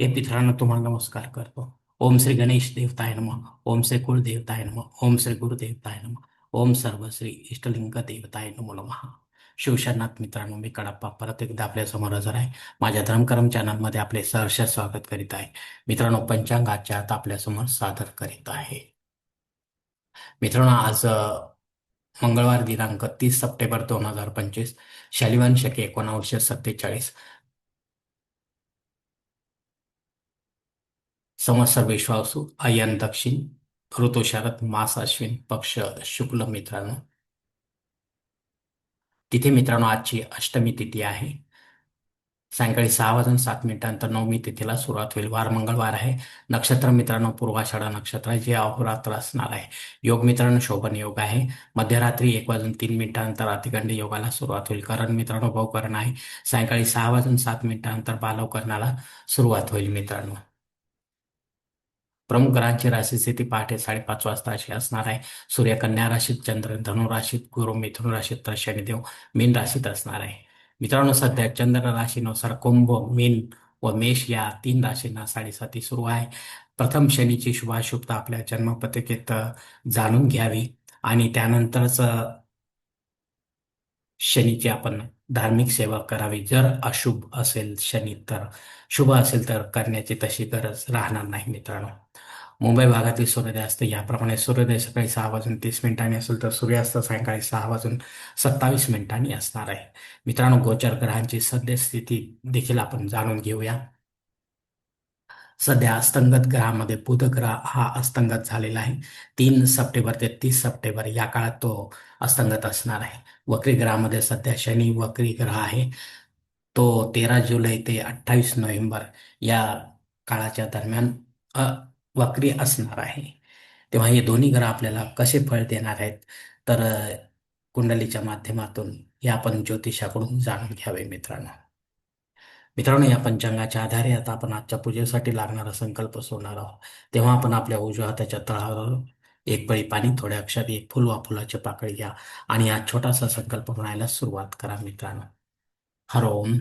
हे मित्रांनो तुम्हाला नमस्कार करतो. ओम श्री गणेश देवताय नम. ओम श्री कुलदेवताय नम. ओम श्री गुरुदेवताय नम. ओम सर्व श्री इष्टलिंग देवताय नमो नम. शिवशरनाथ मित्रांनो मी कडप्पा परत एकदा आपल्यासमोर हजर आहे. माझ्या धर्मकर्म चॅनलमध्ये आपले सहर्ष स्वागत करीत आहे. मित्रांनो पंचांगाच्या आता सादर करीत आहे. मित्रांनो आज मंगळवार दिनांक तीस सप्टेंबर दोन हजार पंचवीस शालिवान शके एकोणावीसशे सत्तेचाळीस संवत्सर विश्वासू अयन दक्षिण ऋतू शरद मास अश्विन पक्ष शुक्ल मित्रांनो। तिथे मित्रांनो आजची अष्टमी तिथी आहे. सायंकाळी सहा वाजून सात मिनिटांनंतर नवमी तिथीला सुरुवात होईल. वार मंगळवार आहे. नक्षत्र मित्रांनो पूर्वाषाढा नक्षत्र जे अहोरात्र असणार आहे. योग मित्रांनो शोभन योग आहे. मध्यरात्री एक वाजून तीन मिनिटांनंतर अतिगंडी योगाला सुरुवात होईल. करण मित्रांनो भाऊकरण आहे. सायंकाळी सहा वाजून सात मिनिटांनंतर बालवकरणाला सुरुवात होईल मित्रांनो. प्रमुख ग्रहांची राशी स्थिती पहाटे साडेपाच वाजता अशी असणार आहे. सूर्य कन्या राशीत चंद्र धनु राशीत गुरु मिथुन राशीत तर शनिदेव मीन राशीत असणार आहे. मित्रांनो सध्या चंद्र राशीनुसार कुंभ मीन व मेष या तीन राशींना साडेसाती सुरू आहे. प्रथम शनीची शुभाशुभता आपल्या जन्मपत्रिकेत जाणून घ्यावी आणि त्यानंतरच शनीची आपण धार्मिक सेवा करावी. जर अशुभ असेल शनी तर शुभ असेल तर करण्याची तशी गरज राहणार नाही मित्रांनो. मुंबई भागातील सूर्योदय याप्रमाणे सूर्योदय सकाळी सहा वाजून तीस मिनिटांनी असेल तर सूर्यास्त सायंकाळी सहा वाजून सत्तावीस मिनिटांनी असणार आहे. मित्रांनो गोचर ग्रहांची सद्यस्थिती देखील आपण जाणून घेऊया. सध्या अस्तंगत ग्रहामध्ये बुध ग्रह हा अस्तंगत झालेला आहे. तीन सप्टेंबर ते तीस सप्टेंबर या काळात तो अस्तंगत असणार आहे. वक्री ग्रहामध्ये सध्या शनी वक्री ग्रह आहे. तो तेरा जुलै ते अठ्ठावीस नोव्हेंबर या काळाच्या दरम्यान वक्री असणार आहे. तेव्हा हे दोन्ही ग्रह आपल्याला कसे फळ देणार आहेत तर कुंडलीच्या माध्यमातून हे आपण ज्योतिषाकडून जाणून घ्यावे मित्रांनो. मित्रांनो या पंचांगाच्या आधारे आता आपण आजच्या पूजेसाठी लागणारा संकल्प सोडणार आहोत. तेव्हा आपण आपल्या उजव्या हाताच्या तळावर एक पळी पाणी थोड्या अक्षरात एक फुल वा फुलाची पाकळी घ्या आणि हा छोटासा संकल्प म्हणायला सुरुवात करा मित्रांनो. हरोम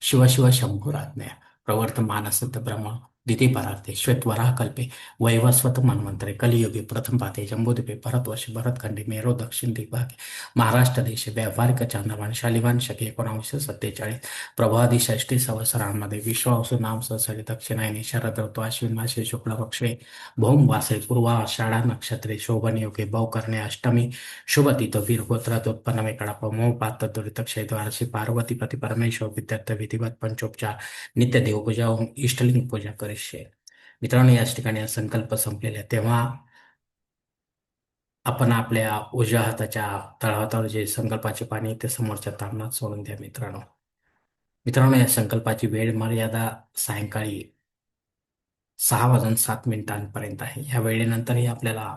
शिव शिव प्रवर्त प्रवर्तमानसिद्ध ब्रह्म. दिती परार्थे श्वेतवराह कल्पे वैवस्वत मन्वंतरे कलियुगे प्रथम पाते जम्बूद्वीपे भरतवर्ष भरतखंडे मेरो दक्षिण दिग्भागे महाराष्ट्र देश व्यावहारिक चांद्रमान शालिवान शके एकोणावीसशे सत्तेचाळीस प्रभादी षष्टी संवत्सरांमध्ये विश्वासू नाम सहसरी दक्षिणायनी शरद ऋतू अश्विन मासे शुक्ल पक्षे भौम वासे पूर्वा आषाढा नक्षत्रे शोभन योगे बहुकर्णे अष्टमी शुभ वीर गोत्रात उत्पन्न कडाप मोह पात्र दुरितक्षय क्षेत्रवारसी पार्वती पती परमेश्वर विद्यार्थ विधिवत पंचोपचार नित्य देवपूजा ओम इष्टलिंग पूजा करीशे मित्रांनो याच ठिकाणी हा संकल्प संपलेला तेव्हा आपण आपल्या उजव्या हाताच्या तळहातावर जे संकल्पाचे पाणी ते समोरच्या तांबणात सोडून द्या मित्रांनो. मित्रांनो या संकल्पाची वेळ मर्यादा सायंकाळी सहा वाजून सात मिनिटांपर्यंत आहे. या वेळेनंतरही आपल्याला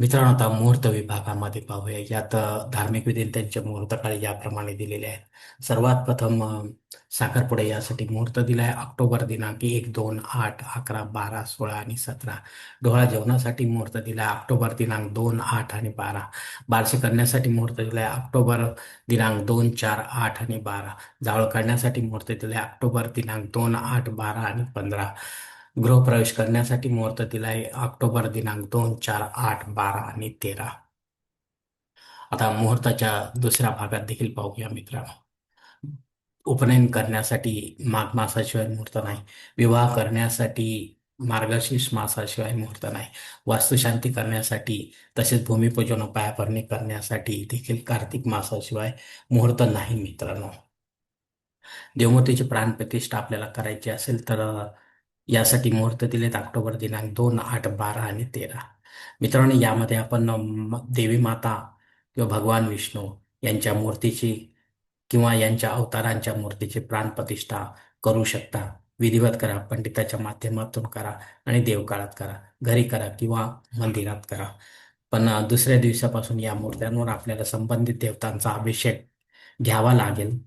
मित्रांनो आता मुहूर्त विभागामध्ये पाहूया. यात धार्मिक विधी त्यांचे मुहूर्तकाळ याप्रमाणे दिलेले आहेत. सर्वात प्रथम साखरपुडे यासाठी मुहूर्त दिला आहे. ऑक्टोबर दिनांक एक दोन आठ अकरा बारा सोळा आणि सतरा. डोळा जेवणासाठी मुहूर्त आहे. ऑक्टोबर दिनांक दोन आठ आणि बारा. बारसे करण्यासाठी मुहूर्त आहे. ऑक्टोबर दिनांक दोन चार आठ आणि बारा. जावळ काढण्यासाठी मुहूर्त दिलाय ऑक्टोबर दिनांक दोन आठ बारा आणि पंधरा. गृहप्रवेश करण्यासाठी मुहूर्त दिला आहे ऑक्टोबर दिनांक दोन चार आठ बारा आणि तेरा. आता मुहूर्ताच्या दुसऱ्या भागात देखील पाहूया मित्रांनो. उपनयन करण्यासाठी माघ मासाशिवाय मुहूर्त नाही. विवाह करण्यासाठी मार्गशीर्ष मासाशिवाय मुहूर्त नाही. वास्तुशांती करण्यासाठी तसेच भूमिपूजन पायाभरणी करण्यासाठी देखील कार्तिक मासाशिवाय मुहूर्त नाही मित्रांनो. देवमूर्तीची प्राणप्रतिष्ठा आपल्याला करायची असेल तर यासाठी मुहूर्त दिलेत ऑक्टोबर दिनांक दोन आठ बारा आणि तेरा. मित्रांनो यामध्ये आपण देवी माता किंवा भगवान विष्णू यांच्या मूर्तीची किंवा यांच्या अवतारांच्या मूर्तीची प्राणप्रतिष्ठा करू शकता. विधिवत करा पंडिताच्या माध्यमातून करा आणि देवकाळात करा. घरी करा किंवा मंदिरात करा. पण दुसऱ्या दिवसापासून या मूर्त्यांवर आपल्याला संबंधित देवतांचा अभिषेक घ्यावा लागेल.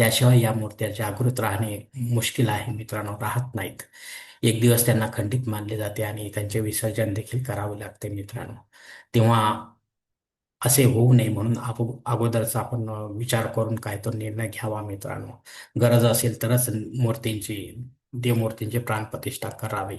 त्याशिवाय या मूर्त्या जागृत राहणे मुश्किल आहे. मित्रांनो राहत नाहीत. एक दिवस त्यांना खंडित मानले जाते आणि त्यांचे विसर्जन देखील करावे लागते मित्रांनो. तेव्हा असे होऊ नये म्हणून आप अगोदरच आपण विचार करून काय तो निर्णय घ्यावा मित्रांनो. गरज असेल तरच मूर्तींची देवमूर्तींची प्राणप्रतिष्ठा करावी.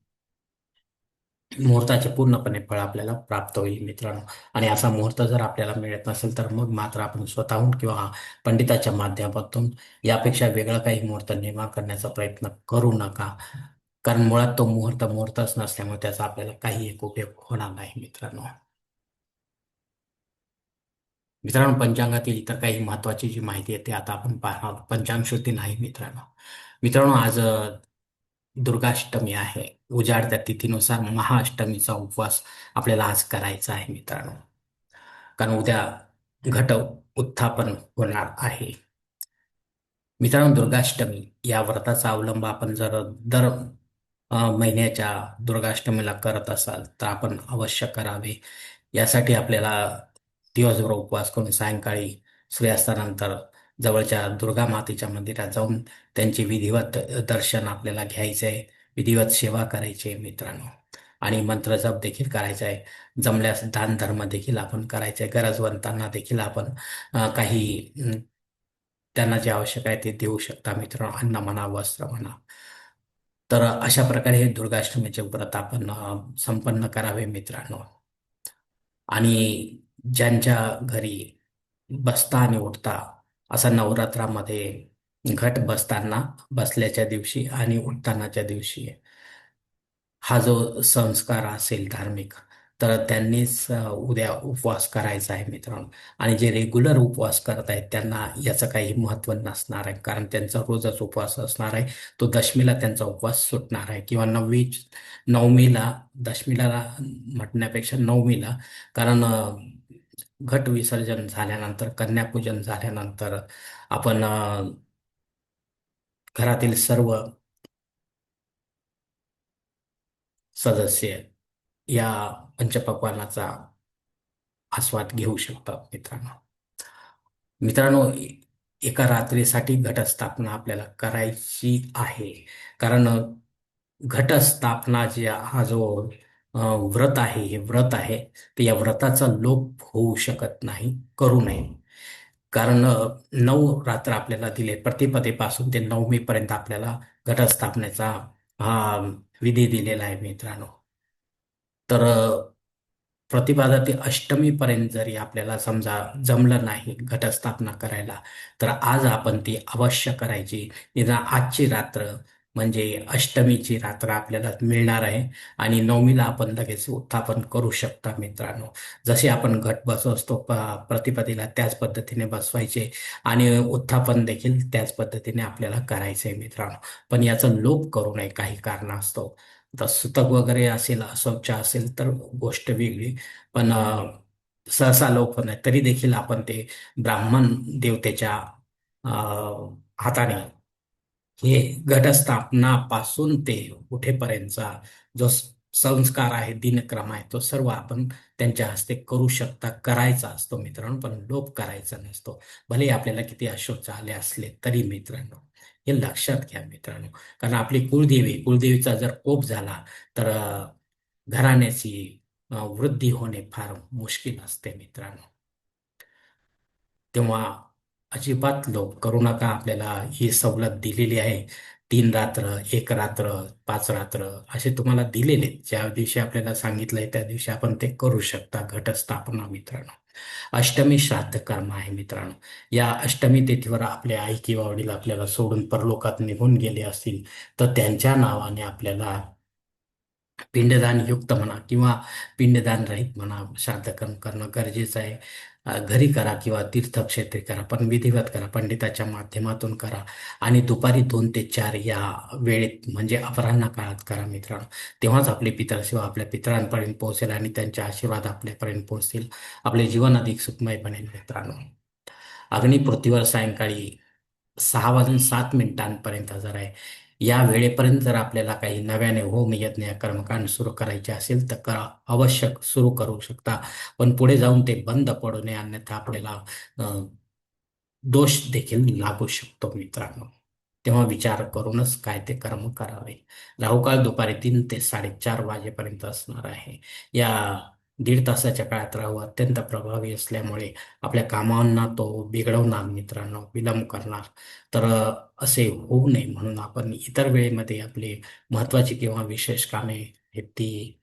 मुहूर्ताचे पूर्णपणे फळ आपल्याला प्राप्त होईल मित्रांनो. आणि असा मुहूर्त जर आपल्याला मिळत नसेल तर मग मात्र आपण स्वतःहून किंवा पंडिताच्या माध्यमातून यापेक्षा वेगळा काही मुहूर्त निर्माण करण्याचा प्रयत्न करू नका. कारण मुळात तो मुहूर्त मुहूर्तच नसल्यामुळे त्याचा आपल्याला काही एक उपयोग होणार नाही मित्रांनो. मित्रांनो पंचांगातील इतर काही महत्वाची जी माहिती आहे ते आता आपण पाहणार पंचांग शुद्धी नाही मित्रांनो. मित्रांनो आज दुर्गाष्टमी आहे. उजाडत्या तिथीनुसार महाअष्टमीचा उपवास आपल्याला आज करायचा आहे मित्रांनो. कारण उद्या घट उत्थापन होणार आहे. मित्रांनो दुर्गाष्टमी या व्रताचा अवलंब आपण जर दर महिन्याच्या दुर्गाष्टमीला करत असाल तर आपण अवश्य करावे. यासाठी आपल्याला दिवसभर उपवास करून सायंकाळी सूर्यास्तानंतर जवळच्या दुर्गा मातेच्या मंदिरात जाऊन त्यांचे विधिवत दर्शन आपल्याला घ्यायचे आहे. विधिवत सेवा करायची आहे मित्रांनो. आणि मंत्र जप देखील करायचा आहे. जमल्यास दान धर्म देखील आपण करायचे आहे. गरजवंतांना देखील आपण काही त्यांना जे आवश्यक आहे ते देऊ शकता मित्रांनो. अन्न म्हणा वस्त्र म्हणा. तर अशा प्रकारे हे दुर्गाष्टमीचे व्रत आपण संपन्न करावे मित्रांनो. आणि ज्यांच्या घरी बसता आणि उठता असा नवरात्रामध्ये घट बसताना बसल्याच्या दिवशी आणि उठतानाच्या दिवशी हा जो संस्कार असेल धार्मिक तर त्यांनीच उद्या उपवास करायचा आहे मित्रांनो. आणि जे रेग्युलर उपवास करत आहेत त्यांना याचं काही महत्त्व नसणार आहे. कारण त्यांचा रोजच उपवास असणार आहे. तो दशमीला त्यांचा उपवास सुटणार आहे. किंवा नववी नवमीला दशमीला म्हटण्यापेक्षा नवमीला कारण घट विसर्जन झाल्यानंतर कन्यापूजन झाल्यानंतर आपण घरातील सर्व सदस्य या पंचपक्वानाचा आस्वाद घेऊ शकतात मित्रांनो. मित्रांनो एका रात्रीसाठी घटस्थापना आपल्याला करायची आहे. कारण घटस्थापना जे हा जो व्रत आहे हे व्रत आहे तर या व्रताचा लोप होऊ शकत नाही करू नये. कारण नऊ रात्र आपल्याला दिले प्रतिपदेपासून ते नवमीपर्यंत आपल्याला घटस्थापनेचा हा विधी दिलेला आहे मित्रांनो. तर प्रतिपादा ते अष्टमीपर्यंत जरी आपल्याला समजा जमलं नाही घटस्थापना करायला तर आज आपण ती अवश्य करायची. निदान आजची रात्र म्हणजे अष्टमीची रात्र आपल्याला मिळणार आहे आणि नवमीला आपण लगेच उत्थापन करू शकता मित्रांनो. जसे आपण घट बसवतो प प्रतिपदेला त्याच पद्धतीने बसवायचे आणि उत्थापन देखील त्याच पद्धतीने आपल्याला करायचं आहे मित्रांनो. पण याचा लोप करू नये काही कारणास्तव. आता सुतक वगैरे असेल अस्वच्छ असेल तर गोष्ट वेगळी. पण सहसा लोप नाही. तरी देखील आपण ते ब्राह्मण देवतेच्या हाताने हे घटस्थापनापासून ते कुठेपर्यंतचा जो स- संस्कार आहे दिनक्रम आहे तो सर्व आपण त्यांच्या हस्ते करू शकता करायचा असतो मित्रांनो पण लोप करायचा नसतो. भले आपल्याला किती अशोक आले असले तरी मित्रांनो हे लक्षात घ्या मित्रांनो. कारण आपली कुलदेवी कुलदेवीचा जर कोप झाला तर घराण्याची वृद्धी होणे फार मुश्किल असते मित्रांनो. तेव्हा अजिबात लोभ करू नका. आपल्याला ही सवलत दिलेली आहे. तीन रात्र एक रात्र पाच रात्र असे तुम्हाला दिलेले आहेत. ज्या दिवशी आपल्याला सांगितलंय त्या दिवशी आपण ते करू शकता. घटस्थापना मित्रांनो. अष्टमी श्राद्ध कर्म आहे मित्रांनो. या अष्टमी तिथीवर आपले आई किंवा वडील आपल्याला सोडून परलोकात निघून गेले असतील तर त्यांच्या नावाने आपल्याला पिंडदान युक्त म्हणा किंवा पिंडदान रहित म्हणा श्राद्धकर्म करणं गरजेचं आहे. घरी करा किंवा तीर्थक्षेत्री करा पण विधिवत करा पंडिताच्या माध्यमातून करा. आणि दुपारी दोन ते चार या वेळेत म्हणजे अपराह्न काळात करा मित्रांनो. तेव्हाच आपली पितरसेवा आपल्या पितरांपर्यंत पोहोचेल आणि त्यांचे आशीर्वाद आपल्यापर्यंत पोहोचतील. आपले जीवन अधिक सुखमय बनेल मित्रांनो. अग्निपृथ्वीवर सायंकाळी सहा वाजून सात मिनिटांपर्यंत हजर आहे या वेळेपर्यंत जर आपल्याला काही नव्याने होम यज्ञ कर्मकांड सुरू करायचे असेल तर करा. अवश्य सुरू करू शकता. पण पुढे जाऊन ते बंद पडू नये अन्यथा आपल्याला दोष देखील लागू शकतो मित्रांनो. तेव्हा विचार करूनच काय ते कर्म करावे. राहुकाळ दुपारी तीन ते साडेचार वाजेपर्यंत असणार आहे. या दीड तासाच्या काळात राहू अत्यंत प्रभावी असल्यामुळे आपल्या कामांना तो बिघडवणार मित्रांनो विलंब करणार. तर असे होऊ नये म्हणून आपण इतर वेळेमध्ये आपली महत्वाची किंवा विशेष कामे हे ती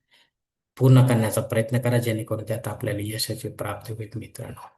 पूर्ण करण्याचा प्रयत्न करा जेणेकरून त्यात आपल्याला यशाची प्राप्ती होईल मित्रांनो.